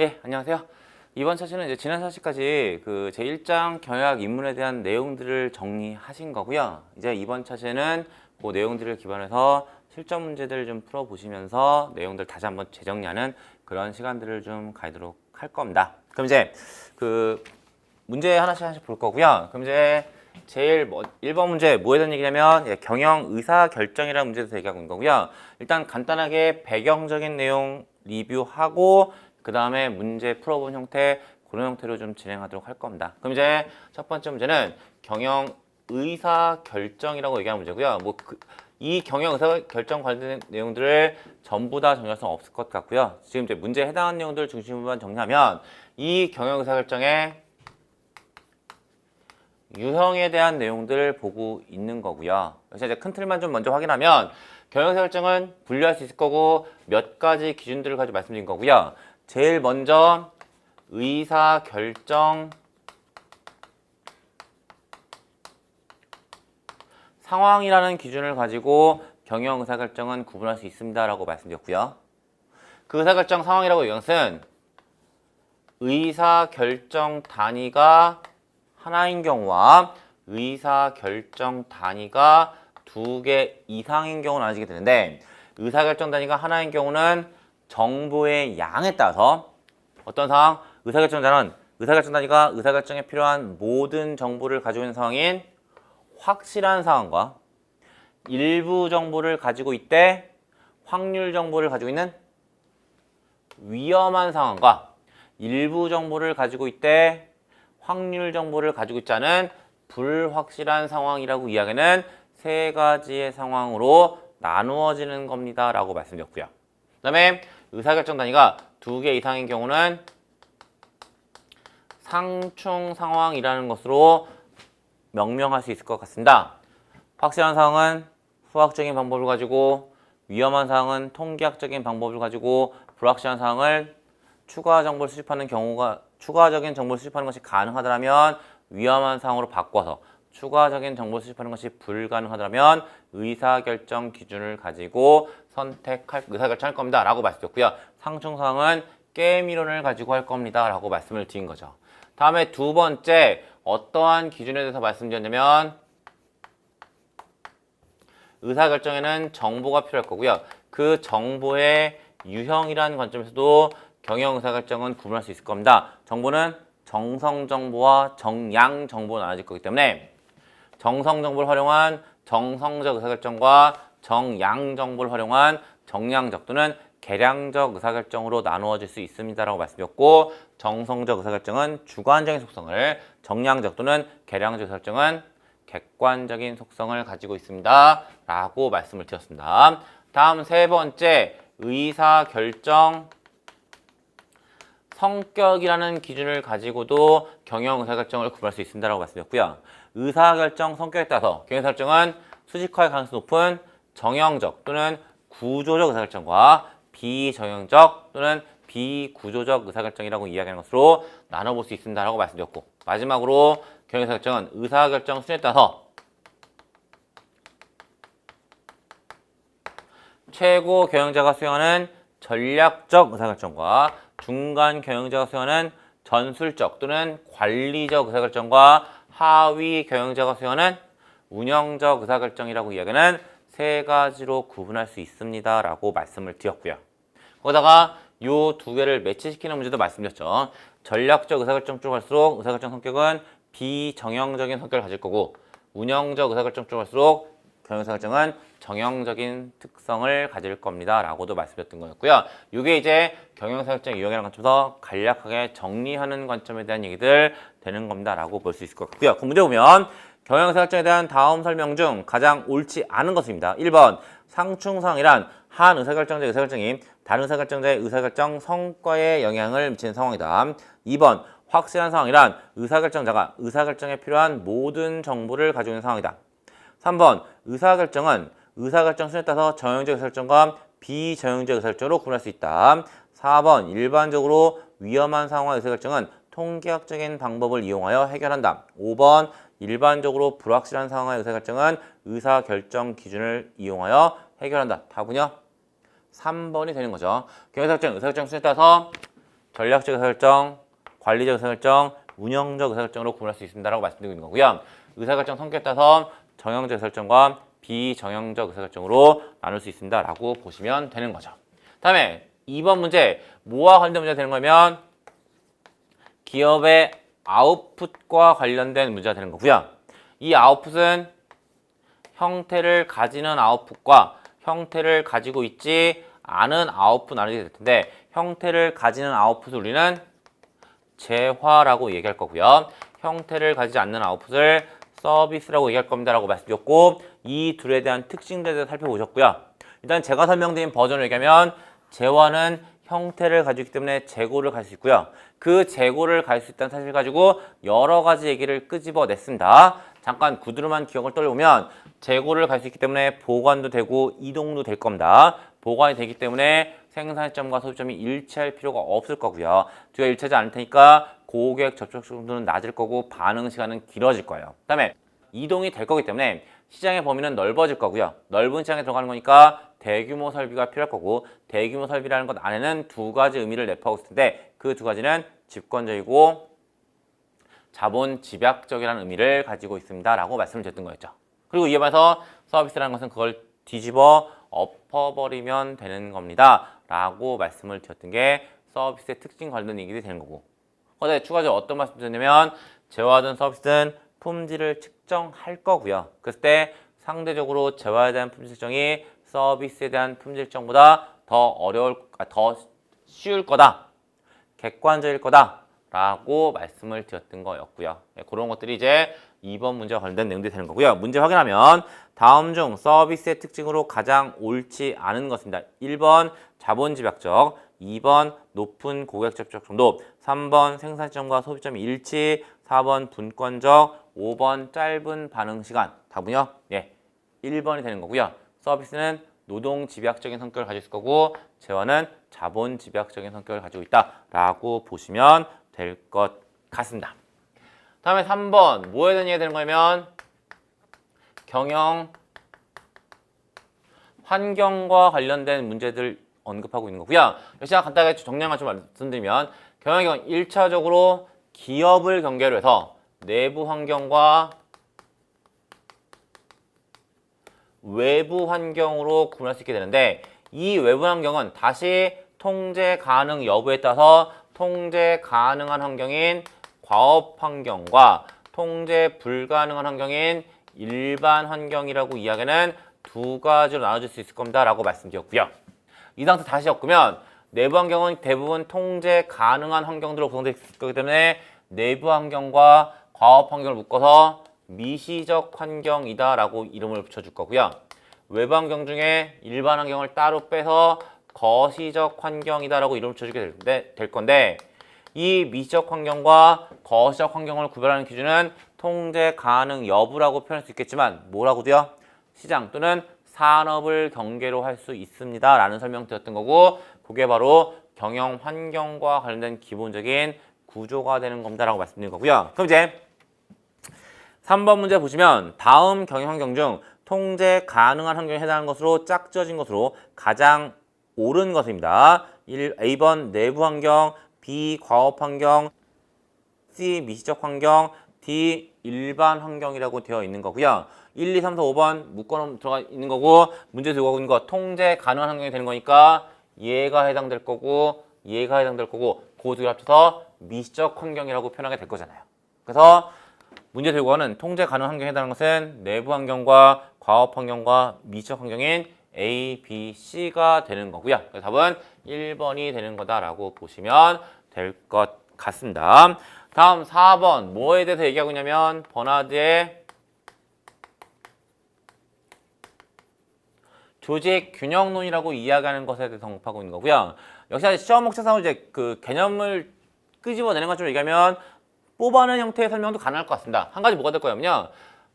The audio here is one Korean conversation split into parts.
예, 안녕하세요. 이번 차시는 이제 지난 차시까지 그 제1장 경약 입문에 대한 내용들을 정리하신 거고요. 이제 이번 차시는 그 내용들을 기반해서 실전 문제들 좀 풀어보시면서 내용들 다시 한번 재정리하는 그런 시간들을 좀 가지도록 할 겁니다. 그럼 이제 그 문제 하나씩 하나씩 볼 거고요. 그럼 이제 제일 뭐 1번 문제 뭐에 대한 얘기냐면 예, 경영 의사 결정이라는 문제에 대해서 얘기하고 있는 거고요. 일단 간단하게 배경적인 내용 리뷰하고 그 다음에 문제 풀어본 형태 그런 형태로 좀 진행하도록 할 겁니다. 그럼 이제 첫 번째 문제는 경영 의사 결정이라고 얘기하는 문제고요. 뭐이 경영 의사 결정 관련된 내용들을 전부 다 수는 없을 것 같고요. 지금 이제 문제에 해당하는 내용들 중심으로만 정리하면 이 경영 의사 결정에 유형에 대한 내용들을 보고 있는 거고요. 그래서 이제 큰 틀만 좀 먼저 확인하면 경영사 결정은 분류할 수 있을 거고 몇 가지 기준들을 가지고 말씀드린 거고요. 제일 먼저 의사 결정 상황이라는 기준을 가지고 경영 의사 결정은 구분할 수 있습니다 라고 말씀드렸고요. 그 의사 결정 상황이라고 얘기한 것은 의사 결정 단위가 하나인 경우와 의사 결정 단위가 두 개 이상인 경우 나눠지게 되는데 의사 결정 단위가 하나인 경우는 정보의 양에 따라서 어떤 상황 의사 결정 단위는 의사 결정 단위가 의사 결정에 필요한 모든 정보를 가지고 있는 상황인 확실한 상황과 일부 정보를 가지고 있대 확률 정보를 가지고 있는 위험한 상황과 일부 정보를 가지고 있대 확률 정보를 가지고 있지 않은 불확실한 상황이라고 이야기는 세 가지의 상황으로 나누어지는 겁니다. 라고 말씀드렸고요. 그 다음에 의사결정 단위가 두 개 이상인 경우는 상충 상황이라는 것으로 명명할 수 있을 것 같습니다. 확실한 상황은 수학적인 방법을 가지고 위험한 상황은 통계학적인 방법을 가지고 불확실한 상황을 추가 정보를 수집하는 경우가 추가적인 정보를 수집하는 것이 가능하다면 위험한 상황으로 바꿔서 추가적인 정보를 수집하는 것이 불가능하다면 의사결정 기준을 가지고 선택할 의사결정할 겁니다 라고 말씀드렸고요. 상충상황은 게임 이론을 가지고 할 겁니다 라고 말씀을 드린 거죠. 다음에 두 번째 어떠한 기준에 대해서 말씀드렸냐면 의사결정에는 정보가 필요할 거고요. 그 정보의 유형이라는 관점에서도 경영 의사결정은 구분할 수 있을 겁니다. 정보는 정성 정보와 정양 정보로 나눠질 거기 때문에 정성 정보를 활용한 정성적 의사결정과 정양 정보를 활용한 정량적 또는 계량적 의사결정으로 나누어질 수 있습니다라고 말씀드렸고 정성적 의사결정은 주관적인 속성을 정량적 또는 계량적 의사결정은 객관적인 속성을 가지고 있습니다 라고 말씀을 드렸습니다. 다음 세 번째 의사결정 성격이라는 기준을 가지고도 경영 의사결정을 구분할 수 있습니다라고 말씀드렸고요. 의사결정 성격에 따라서 경영 의사결정은 수직화의 가능성이 높은 정형적 또는 구조적 의사결정과 비정형적 또는 비구조적 의사결정이라고 이야기하는 것으로 나눠볼 수 있습니다라고 말씀드렸고 마지막으로 경영 의사결정은 의사결정 순위에 따라서 최고 경영자가 수행하는 전략적 의사결정과 중간 경영자가 수행하는 전술적 또는 관리적 의사결정과 하위 경영자가 수행하는 운영적 의사결정이라고 이야기하는 세 가지로 구분할 수 있습니다. 라고 말씀을 드렸고요. 거기다가 이두 개를 매치시키는 문제도 말씀드렸죠. 전략적 의사결정 쪽으로 갈수록 의사결정 성격은 비정형적인 성격을 가질 거고 운영적 의사결정 쪽으로 갈수록 경영의사결정은 정형적인 특성을 가질 겁니다. 라고도 말씀드렸던 거였고요. 이게 이제 경영사결정 유형이라는 관점에서 간략하게 정리하는 관점에 대한 얘기들 되는 겁니다. 라고 볼 수 있을 것 같고요. 그 문제 보면 경영사결정에 대한 다음 설명 중 가장 옳지 않은 것입니다. 1번 상충상이란 한 의사결정자의 의사결정이 다른 의사결정자의 의사결정 성과에 영향을 미치는 상황이다. 2번 확실한 상황이란 의사결정자가 의사결정에 필요한 모든 정보를 가지고 있는 상황이다. 3번 의사결정은 의사결정 순에 따라서 정형적 의사결정과 비정형적 의사결정으로 구분할 수 있다. 4번 일반적으로 위험한 상황 의사결정은 통계학적인 방법을 이용하여 해결한다. 5번 일반적으로 불확실한 상황의 의사결정은 의사결정 기준을 이용하여 해결한다. 답은요? 3번이 되는 거죠. 경영사결정 의사결정 순에 따라서 전략적 의사결정, 관리적 의사결정, 운영적 의사결정으로 구분할 수 있습니다 라고 말씀드리고 있는 거고요. 의사결정 성격에 따라서 정형적 의사결정과 비정형적 의사결정으로 나눌 수 있습니다 라고 보시면 되는 거죠. 다음에 2번 문제 뭐와 관련된 문제가 되는 거면 기업의 아웃풋과 관련된 문제가 되는 거고요. 이 아웃풋은 형태를 가지는 아웃풋과 형태를 가지고 있지 않은 아웃풋 나누게 될 텐데 형태를 가지는 아웃풋을 우리는 재화라고 얘기할 거고요. 형태를 가지지 않는 아웃풋을 서비스라고 얘기할 겁니다라고 말씀드렸고 이 둘에 대한 특징들에 대해서 살펴보셨고요. 일단 제가 설명드린 버전을 얘기하면 재화는 형태를 가지고 있기 때문에 재고를 가질 수 있고요. 그 재고를 가질 수 있다는 사실 가지고 여러 가지 얘기를 끄집어냈습니다. 잠깐 구두로만 기억을 떠올려보면 재고를 갈 수 있기 때문에 보관도 되고 이동도 될 겁니다. 보관이 되기 때문에 생산점과 소비점이 일치할 필요가 없을 거고요. 두가 일치하지 않을 테니까 고객 접촉 정도는 낮을 거고 반응 시간은 길어질 거예요. 그다음에 이동이 될 거기 때문에 시장의 범위는 넓어질 거고요. 넓은 시장에 들어가는 거니까 대규모 설비가 필요할 거고 대규모 설비라는 것 안에는 두 가지 의미를 내포하고 있을 텐데 그 두 가지는 집권적이고 자본 집약적이라는 의미를 가지고 있습니다 라고 말씀을 드렸던 거였죠. 그리고 이에 반해서 서비스라는 것은 그걸 뒤집어 엎어버리면 되는 겁니다 라고 말씀을 드렸던 게 서비스의 특징 관련 얘기들이 되는 거고 거기에 추가적으로 어떤 말씀 드렸냐면 재화든 서비스든 품질을 측정할 거고요. 그랬을 때 상대적으로 재화에 대한 품질 측정이 서비스에 대한 품질 측정보다 더 어려울, 아, 더 쉬울 거다. 객관적일 거다 라고 말씀을 드렸던 거였고요. 네, 그런 것들이 이제 2번 문제와 관련된 내용들이 되는 거고요. 문제 확인하면 다음 중 서비스의 특징으로 가장 옳지 않은 것입니다. 1번 자본 집약적, 2번 높은 고객 접촉 정도, 3번 생산점과 소비점 일치, 4번 분권적, 5번 짧은 반응 시간. 답은요? 예. 1번이 되는 거고요. 서비스는 노동 집약적인 성격을 있을 거고 재화는 자본 집약적인 성격을 가지고 있다라고 보시면 될 것 같습니다. 다음에 3번 뭐에 대한 얘기가 되는 거냐면 경영 환경과 관련된 문제들 언급하고 있는 거고요. 역시나 간단하게 정량을 좀 말씀드리면 경영경 1차적으로 기업을 경계로 해서 내부 환경과 외부 환경으로 구분할 수 있게 되는데 이 외부 환경은 다시 통제 가능 여부에 따라서 통제 가능한 환경인 과업 환경과 통제 불가능한 환경인 일반 환경이라고 이야기는 두 가지로 나눠질 수 있을 겁니다 라고 말씀드렸고요. 이 상태 다시 엮으면 내부 환경은 대부분 통제 가능한 환경들로 구성되어 있을 거기 때문에 내부 환경과 과업 환경을 묶어서 미시적 환경이다라고 이름을 붙여줄 거고요. 외부 환경 중에 일반 환경을 따로 빼서 거시적 환경이다라고 이름을 붙여주게 될, 건데- 될 건데 이 미시적 환경과 거시적 환경을 구별하는 기준은 통제 가능 여부라고 표현할 수 있겠지만 뭐라고도요? 시장 또는 산업을 경계로 할 수 있습니다. 라는 설명 드렸던 거고 그게 바로 경영 환경과 관련된 기본적인 구조가 되는 겁니다 라고 말씀드린 거고요. 그럼 이제 3번 문제 보시면 다음 경영 환경 중 통제 가능한 환경에 해당하는 것으로 짝지어진 것으로 가장 옳은 것입니다. 1, A번 내부 환경, B 과업 환경, C 미시적 환경, D 일반 환경이라고 되어 있는 거고요. 1, 2, 3, 4, 5번 묶어놓으면 들어가 있는 거고 문제 들어가고 있는 거 통제 가능한 환경이 되는 거니까 얘가 해당될 거고 얘가 해당될 거고 그 두개 합쳐서 미시적 환경이라고 표현하게 될 거잖아요. 그래서 문제 들고는 통제 가능 환경에 해당하는 것은 내부 환경과 과업 환경과 미적 환경인 A, B, C가 되는 거고요. 그래서 답은 1번이 되는 거다라고 보시면 될 것 같습니다. 다음 4번 뭐에 대해서 얘기하고 있냐면 버나드의 조직 균형론이라고 이야기하는 것에 대해서 언급하고 있는 거고요. 역시 시험 목차상으로 이제 그 개념을 끄집어내는 것처럼 얘기하면 뽑아낸 형태의 설명도 가능할 것 같습니다. 한 가지 뭐가 될 거냐면요.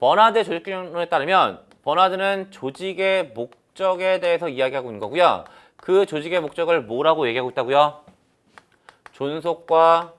버나드의 조직 균형론에 따르면 버나드는 조직의 목적에 대해서 이야기하고 있는 거고요. 그 조직의 목적을 뭐라고 얘기하고 있다고요? 존속과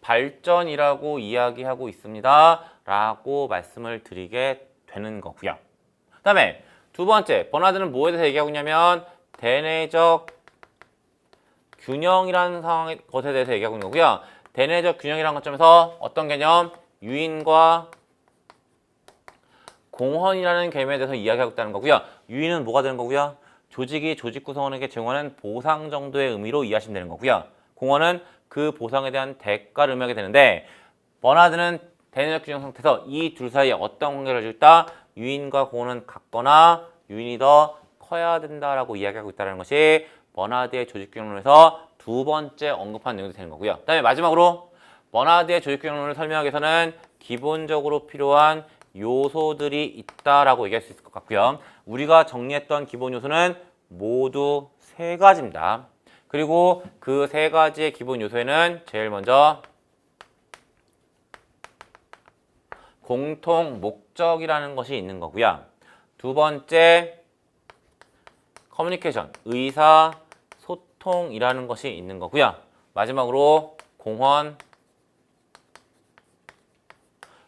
발전이라고 이야기하고 있습니다. 라고 말씀을 드리게 되는 거고요. 그 다음에 두 번째, 버나드는 뭐에 대해서 얘기하고 있냐면 대내적 균형이라는 상황의 것에 대해서 얘기하고 있는 거고요. 대내적 균형이라는 관점에서 어떤 개념? 유인과 공헌이라는 개념에 대해서 이야기하고 있다는 거고요. 유인은 뭐가 되는 거고요? 조직이 조직 구성원에게 제공하는 보상 정도의 의미로 이해하시면 되는 거고요. 공헌은 그 보상에 대한 대가를 의미하게 되는데 버나드는 대내적 균형 상태에서 이 둘 사이에 어떤 관계를 있다? 유인과 공헌은 같거나 유인이 더 커야 된다라고 이야기하고 있다는 것이 버나드의 조직균형론에서 두 번째 언급한 내용이 되는 거고요. 그 다음에 마지막으로 버나드의 조직균형론을 설명하기 위해서는 기본적으로 필요한 요소들이 있다라고 얘기할 수 있을 것 같고요. 우리가 정리했던 기본 요소는 모두 세 가지입니다. 그리고 그 세 가지의 기본 요소에는 제일 먼저 공통 목적이라는 것이 있는 거고요. 두 번째 커뮤니케이션, 의사 소통이라는 것이 있는 거고요. 마지막으로 공헌,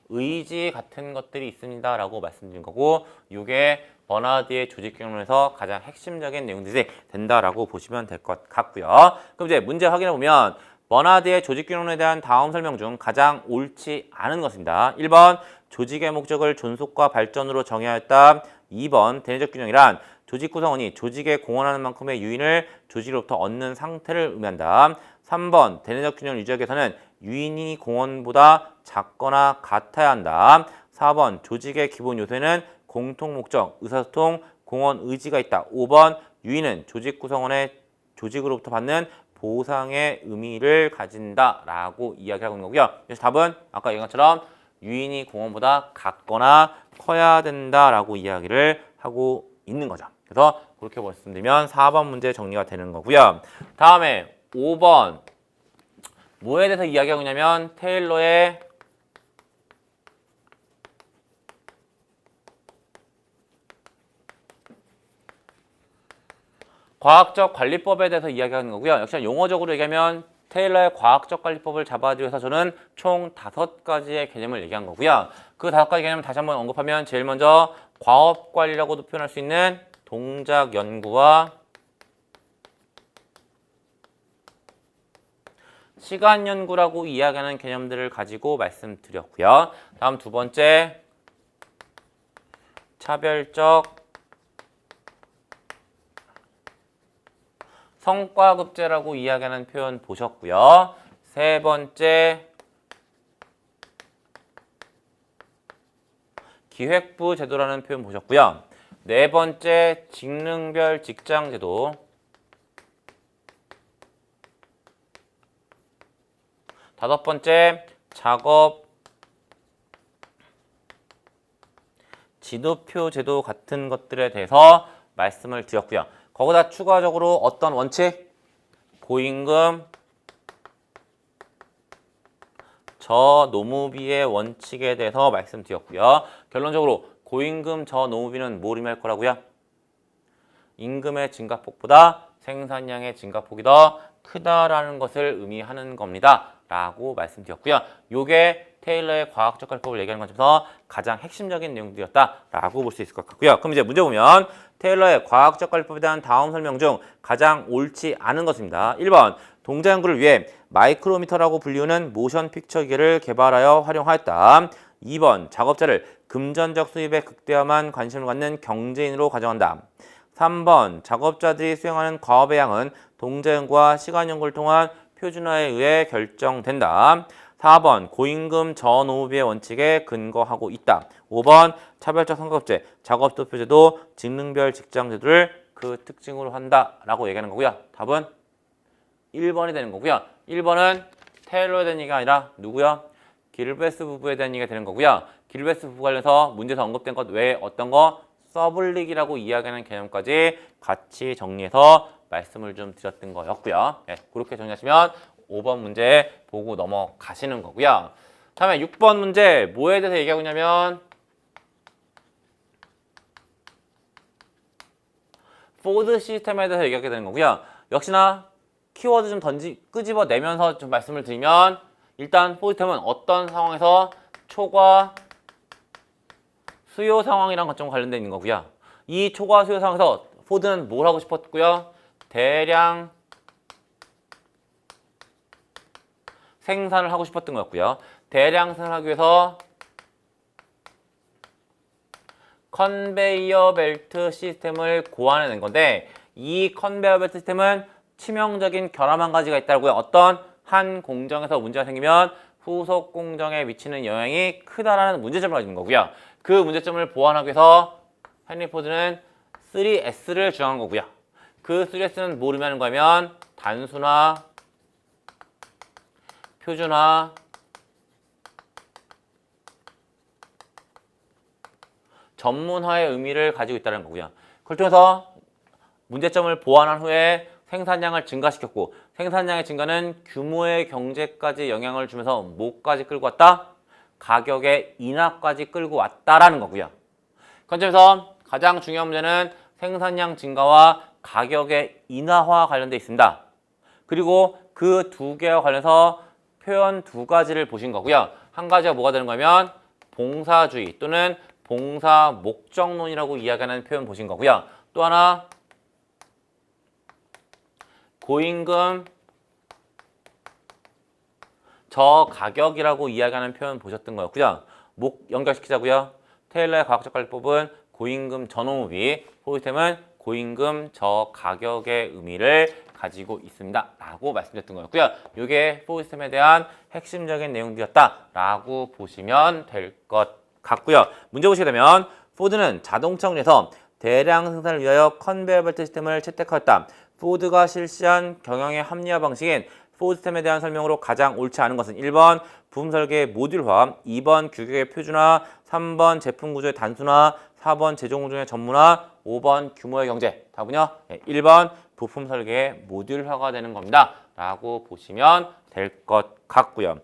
의지 같은 것들이 있습니다 라고 말씀드린 거고 이게 버나드의 조직 경론에서 가장 핵심적인 내용들이 된다라고 보시면 될 것 같고요. 그럼 이제 문제 확인해 보면 버나드의 조직균론에 대한 다음 설명 중 가장 옳지 않은 것입니다. 1번 조직의 목적을 존속과 발전으로 정의하였다. 2번 대내적 균형이란 조직 구성원이 조직에 공헌하는 만큼의 유인을 조직으로부터 얻는 상태를 의미한다. 3번 대내적 균형을 유지하기 위해서는 유인이 공헌보다 작거나 같아야 한다. 4번 조직의 기본 요소에는 공통 목적, 의사소통, 공헌 의지가 있다. 5번 유인은 조직 구성원의 조직으로부터 받는 보상의 의미를 가진다라고 이야기하고 있는 거고요. 그래서 답은 아까 얘기한 것처럼 유인이 공헌보다 같거나 커야 된다라고 이야기를 하고 있는 거죠. 그래서 그렇게 말씀드리면 4번 문제 정리가 되는 거고요. 다음에 5번 뭐에 대해서 이야기하고 있냐면 테일러의 과학적 관리법에 대해서 이야기하는 거고요. 역시 용어적으로 얘기하면 테일러의 과학적 관리법을 잡아주기 위해서 저는 총 다섯 가지의 개념을 얘기한 거고요. 그 다섯 가지 개념을 다시 한번 언급하면 제일 먼저 과업 관리라고도 표현할 수 있는 동작 연구와 시간 연구라고 이야기하는 개념들을 가지고 말씀드렸고요. 다음 두 번째 차별적 성과급제라고 이야기하는 표현 보셨고요. 세 번째 기획부 제도라는 표현 보셨고요. 네 번째 직능별 직장 제도 다섯 번째 작업 지도표 제도 같은 것들에 대해서 말씀을 드렸고요. 거기다 추가적으로 어떤 원칙? 보임금 저노무비의 원칙에 대해서 말씀드렸고요. 결론적으로 고임금 저노무비는 뭘 의미할 거라고요? 임금의 증가폭보다 생산량의 증가폭이 더 크다라는 것을 의미하는 겁니다. 라고 말씀드렸고요. 요게 테일러의 과학적 관법을 얘기하는 관점에서 가장 핵심적인 내용들이었다라고 볼 수 있을 것 같고요. 그럼 이제 문제 보면 테일러의 과학적 관법에 대한 다음 설명 중 가장 옳지 않은 것입니다. 1번 동자 연구를 위해 마이크로미터라고 불리우는 모션 픽처 기계를 개발하여 활용하였다. 2번 작업자를 금전적 수입에 극대화만 관심을 갖는 경제인으로 가정한다. 3번 작업자들이 수행하는 과업의 양은 동자 연구와 시간 연구를 통한 표준화에 의해 결정된다. 4번 고임금 저노무비의 원칙에 근거하고 있다. 5번 차별적 성과급제, 작업도표제도, 직능별 직장제도를 그 특징으로 한다라고 얘기하는 거고요. 답은 1번이 되는 거고요. 1번은 테일러에 대한 얘기가 아니라 누구요? 길베스 부부에 대한 얘기가 되는 거고요. 길베스 부부 관련해서 문제에서 언급된 것 외에 어떤 거 서블릭이라고 이야기하는 개념까지 같이 정리해서 말씀을 좀 드렸던 거였고요. 네, 그렇게 정리하시면 5번 문제 보고 넘어가시는 거고요. 다음에 6번 문제 뭐에 대해서 얘기하고 있냐면 포드 시스템에 대해서 얘기하게 되는 거고요. 역시나 키워드 좀 던지 끄집어 내면서 좀 말씀을 드리면 일단 포드 시스템은 어떤 상황에서 초과 수요 상황이랑 좀 관련된 있는 거고요. 이 초과 수요 상황에서 포드는 뭘 하고 싶었고요? 대량 생산을 하고 싶었던 거였고요. 대량 생산하기 위해서 컨베이어 벨트 시스템을 고안해낸 건데 이 컨베이어 벨트 시스템은 치명적인 결함 한 가지가 있다고요. 어떤 한 공정에서 문제가 생기면 후속 공정에 미치는 영향이 크다라는 문제점을 가지는 거고요. 그 문제점을 보완하기 위해서 헨리 포드는 3S를 주장한 거고요. 그 3S는 뭘 의미하는 거냐면 단순화, 표준화, 전문화의 의미를 가지고 있다는 거고요. 그걸 통해서 문제점을 보완한 후에 생산량을 증가시켰고 생산량의 증가는 규모의 경제까지 영향을 주면서 뭐까지 끌고 왔다? 가격의 인하까지 끌고 왔다라는 거고요. 그런 점에서 가장 중요한 문제는 생산량 증가와 가격의 인하와 관련돼 있습니다. 그리고 그 두 개와 관련해서 표현 두 가지를 보신 거고요. 한 가지가 뭐가 되는 거냐면 봉사주의 또는 봉사 목적론이라고 이야기하는 표현 보신 거고요. 또 하나 고임금 저 가격이라고 이야기하는 표현 보셨던 거였고요. 목 연결시키자고요. 테일러의 과학적 관리법은 고임금 전후비, 포이템은 고임금 저 가격의 의미를 가지고 있습니다. 라고 말씀드렸던 거였고요. 이게 포이템에 대한 핵심적인 내용들이었다. 라고 보시면 될 것 같고요. 문제 보시게 되면 포드는 자동차 운에서 대량 생산을 위하여 컨베이어 벨트 시스템을 채택하였다. 포드가 실시한 경영의 합리화 방식인 포드 시스템에 대한 설명으로 가장 옳지 않은 것은 1번 부품 설계의 모듈화, 2번 규격의 표준화, 3번 제품 구조의 단순화, 4번 제조 공정의 전문화, 5번 규모의 경제. 답은요? 네, 1번 부품 설계의 모듈화가 되는 겁니다. 라고 보시면 될 것 같고요.